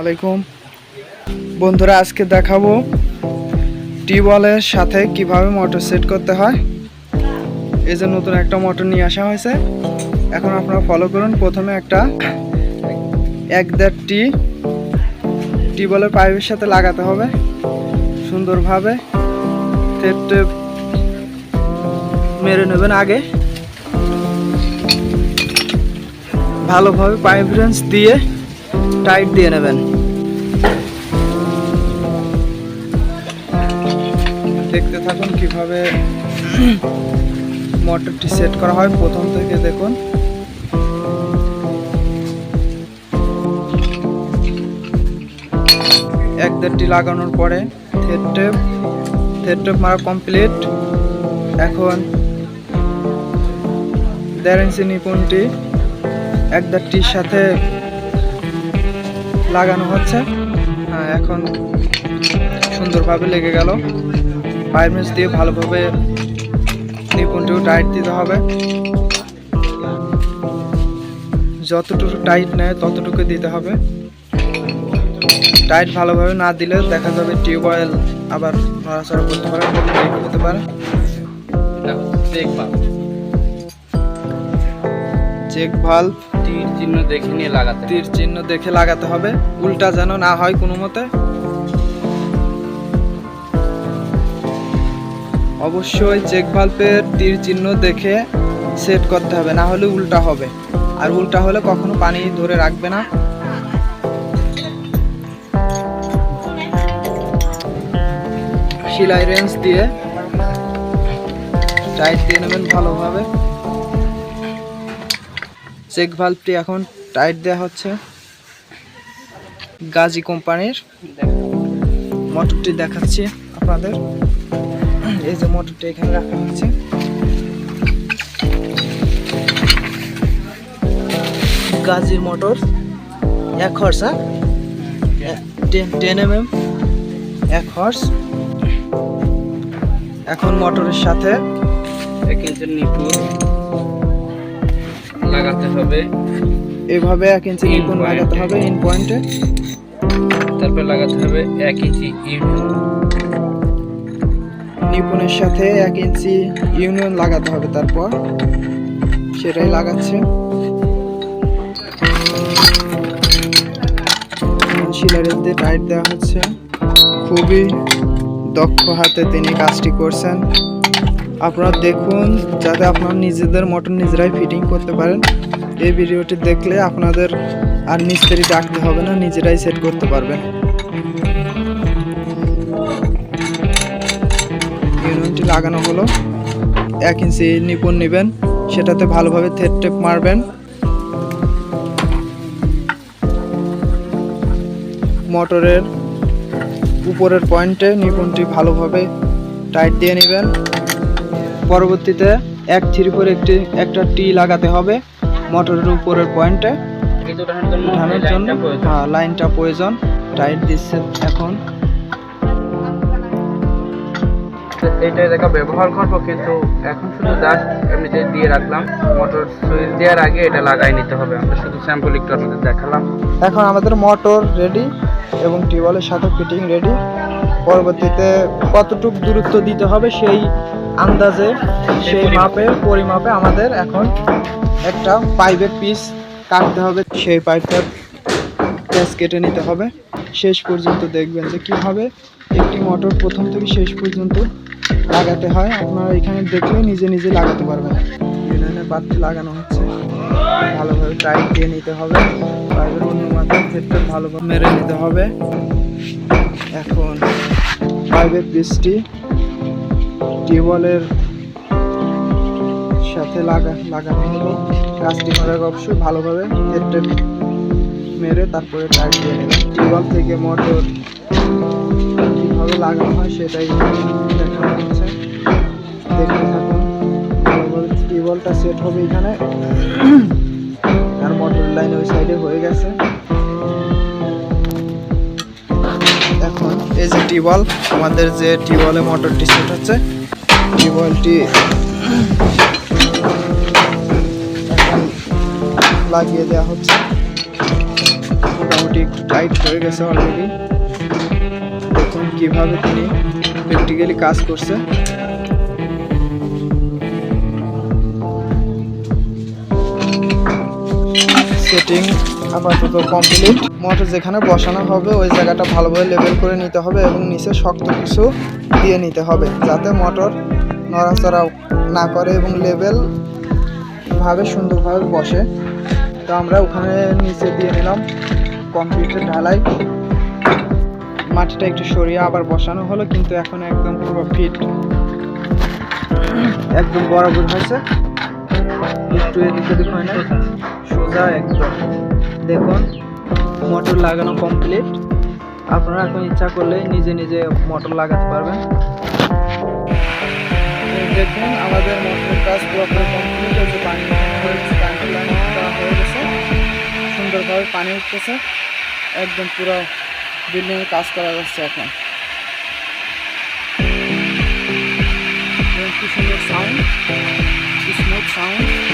আলাইকুম। বন্ধুরা, আজকে দেখাবো টিউবওয়েলের সাথে কীভাবে মোটর সেট করতে হয়। এই যে নতুন একটা মোটর নিয়ে আসা হয়েছে। এখন আপনারা ফলো করুন। প্রথমে একটা এক দেড় টি টিউবওয়েলের পাইপের সাথে লাগাতে হবে। সুন্দরভাবে টেপ মেরে নেবেন আগে। ভালোভাবে পাইপ রেঞ্জ দিয়ে টাইট দিয়ে নেবেন। দেখতে থাকুন কীভাবে মোটরটি সেট করা হয়। প্রথম থেকে দেখুন। এক দেড়টি লাগানোর পরে থেড টেপ থেড টেপ মারা কমপ্লিট এখন দেড় ইঞ্চি নিপুণটি এক দেড়টির সাথে লাগানো হচ্ছে। হ্যাঁ এখন সুন্দরভাবে লেগে গেল। পাইপমেন্স দিয়ে ভালোভাবে নিপুণটিও টাইট দিতে হবে। যতটুকু টাইট নেয় ততটুকু দিতে হবে। টাইট ভালোভাবে না দিলে দেখা যাবে টিউবওয়েল আবার নড়াচড়া করতে পারে হতে পারে। চেক ভাল্ব তীর চিহ্ন দেখে নিয়ে লাগাতে তীর চিহ্ন দেখে লাগাতে হবে। উল্টা যেন না হয় কোনো মতে। অবশ্যই চেক ভাল্বের তীর চিহ্ন দেখে সেট করতে হবে, না হলে উল্টা হবে। আর উল্টা হলে কখনো পানি ধরে রাখবে না। সেলাই রেঞ্জ দিয়ে টাইট দিয়ে নেবেন ভালোভাবে। চেক ভাল্বটি এখন টাইট দেওয়া হচ্ছে। গাজী কোম্পানির। মোটরটি দেখাচ্ছি আপনাদের। এই যে মোটরটি এখানে রাখা হচ্ছে গাজীর মোটর এক হর্স টেন এম এম এক হর্স এখন মোটরের সাথে নিপুণ লাগাতে হবে। এভাবে এক ইঞ্চি In লাগাতে হবে ইন পয়েন্টে তারপর লাগাতে হবে এক ইঞ্চি ইউনিয়ন নিপুণের সাথে এক ইঞ্চি ইউনিয়ন লাগাতে হবে তারপর। সেটাই লাগাচ্ছে। শিলারের দিয়ে টাইট দেওয়া হচ্ছে। খুবই দক্ষ হাতে তিনি কাজটি করছেন। আপনারা দেখুন, যাতে আপনারা নিজেদের মোটর নিজেরাই ফিটিং করতে পারেন। এই ভিডিওটি দেখলে আপনাদের আর মিস্ত্রি ডাকতে হবে না, নিজেরাই সেট করতে পারবেন। ইউনিয়নটি লাগানো হলো। এক ইঞ্চি নিপুণ নেবেন, সেটাতে ভালোভাবে থেট টেপ মারবেন। মোটরের উপরের পয়েন্টে নিপুণটি ভালোভাবে টাইট দিয়ে নেবেন। পরবর্তীতে এক থ্রি ফোর একটি একটা টি লাগাতে হবে মোটরের উপরের পয়েন্টে। ওঠানোর জন্য উঠানোর। হ্যাঁ লাইনটা প্রয়োজন টাইট দিচ্ছে এখন। তো এইটা দেখা ব্যবহার করব কিন্তু এখন শুধু জাস্ট এমনিতে দিয়ে রাখলাম। মোটর সুইচ দেওয়ার আগে এটা লাগাই নিতে হবে। আমরা শুধু স্যাম্পল একটু আপনাদের দেখালাম। এখন আমাদের মোটর রেডি এবং টিউবওয়েলের সাথে ফিটিং রেডি পরবর্তীতে কতটুক দূরত্ব দিতে হবে সেই আন্দাজে সেই। মাপে, পরিমাপে আমাদের এখন একটা পাইপের পিস কাটতে হবে। সেই পাইপটার প্যাচ কেটে নিতে হবে। শেষ পর্যন্ত দেখবেন যে কীভাবে একটি মোটর প্রথম থেকে শেষ পর্যন্ত লাগাতে হয়। আপনারা এখানে দেখলে নিজে নিজে লাগাতে পারবেন। ইউনিয়নের পাত্রে লাগানো হচ্ছে। ভালোভাবে টাইট দিয়ে নিতে হবে। পাইপের অন্য মাথার ক্ষেত্রে ভালোভাবে মেরে নিতে হবে। এখন পাইপের পিসটি টিউবওয়েলের সাথে লাগা, লাগানো হলো। কাজটি করার অবশ্যই ভালোভাবে। ক্ষেত্রে মেরে তারপরে টাইট দিয়ে নেবেন টিউবওয়েল থেকে মোটর কীভাবে লাগানো হয় সেটাই দেখানো হচ্ছে। দেখতে থাকুন। ভালোভাবে টিউবওয়েলটা সেট হবে এখানে। আর মোটর লাইন ওই সাইডে হয়ে গেছে। এই যে টিউবওয়েল, আমাদের যে টিউবওয়েলে মোটরটি সেট হচ্ছে এখন লাগিয়ে দেওয়া হচ্ছে। মোটামুটি একটু টাইট হয়ে গেছে অলরেডি দেখুন কীভাবে তিনি প্র্যাকটিক্যালি কাজ করছে। সেটিং আপাতত কমপ্লিট মোটর যেখানে বসানো হবে, ওই জায়গাটা ভালোভাবে লেবেল করে নিতে হবে এবং নিচে শক্ত কিছু দিয়ে নিতে হবে, যাতে মোটর নড়াচড়া না করে এবং লেবেল ভাবে সুন্দরভাবে বসে। তো আমরা ওখানে নিচে দিয়ে নিলাম কমপ্লিটের ঢালাই। মাটিটা একটু সরিয়ে আবার বসানো হলো, কিন্তু এখন একদম পুরো ফিট একদম বরাবর হয়েছে। একটু এদিক ওদিক হয় না। সোজা একদম। দেখুন, মোটর লাগানো কমপ্লিট আপনারা এখন ইচ্ছা করলে নিজে নিজে মোটর লাগাতে পারবেন। দেখুন, আমাদের মোটরের কাজ পুরোপুরি কমপ্লিট হয়েছে, পানি হয়েছে লাইন করা হয়ে গেছে। সুন্দরভাবে পানি উঠতেছে, একদম পুরো বিল্ডিংয়ের কাজ করা যাচ্ছে এখন। কি সুন্দর সাউন্ড স্মুথ সাউন্ড